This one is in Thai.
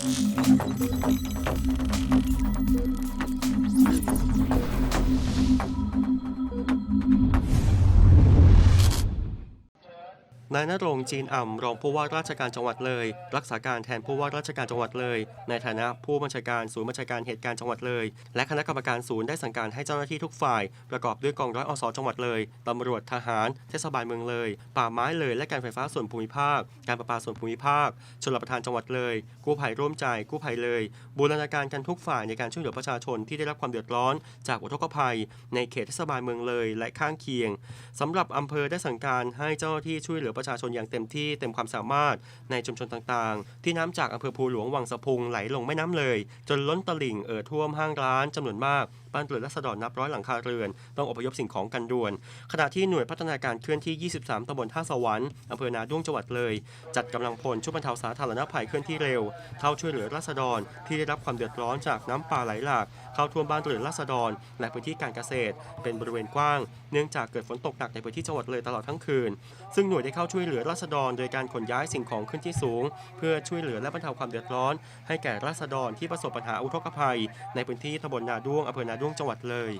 Thank you. นายนรงจีนอ่ำรองผู้ว่าราชการจังหวัดเลย รักษาการแทนผู้ว่าราชการจังหวัดเลย ในฐานะผู้บัญชาการศูนย์บัญชาการเหตุการณ์จังหวัดเลย และคณะกรรมการศูนย์ได้สั่งการให้เจ้าหน้าที่ทุกฝ่าย ประกอบด้วยกองร้อยอสจังหวัดเลยตำรวจทหาร เทศบาลเมืองเลย ป่าไม้เลยและการไฟฟ้าส่วนภูมิภาค การประปาส่วนภูมิภาคชลประทานจังหวัดเลย กู้ภัยร่วมใจกู้ภัยเลย บูรณาการกันทุกฝ่ายในการช่วยเหลือประชาชนที่ได้รับความเดือดร้อน จากอุทกภัย ในเขตเทศบาลเมืองเลย และข้างเคียงสำหรับอำเภอได้สั่งการให้เจ้าหน้าที่ช่วยเหลือประชาชนอย่างเต็มที่เต็มความสามารถในชุมชนต่างๆ ที่น้ำจากอำเภอภูหลวงวังสะพุงไหลลงแม่น้ำเลย จนล้นตลิ่งเอ่อท่วมห้างร้านจำนวนมากบ้านเรือนรัษฎรนับร้อยหลังคาเรือน ต้องอพยพสิ่งของกันด่วน ขณะที่หน่วยพัฒนาการเคลื่อนที่ 23ตำบลท่าสวรรค์อำเภอนาด้วงจังหวัดเลย จัดกำลังพลช่วยบรรเทาสาธารณภัยเคลื่อนที่เร็ว เข้าช่วยเหลือราษฎรที่ได้รับความเดือดร้อนจากน้ำป่าไหลหลาก เข้าท่วมบ้านเรือนราษฎรและพื้นที่การเกษตร เป็นบริเวณกว้าง เนื่องจากเกิดฝนตกหนักในพื้นที่จังหวัดเลยตลอดทั้งคืน ซึ่งหน่วยได้เข้าช่วยเหลือราษฎร โดยการขนย้ายสิ่งของขึ้นที่สูง เพื่อช่วยเหลือและบรรเทาความเดือดร้อน ให้แก่ราษฎรที่ประสบปัญหาอุทกภัย ในพื้นที่ตำบลนาด้วงอำเภอนาด้วงจังหวัดเลย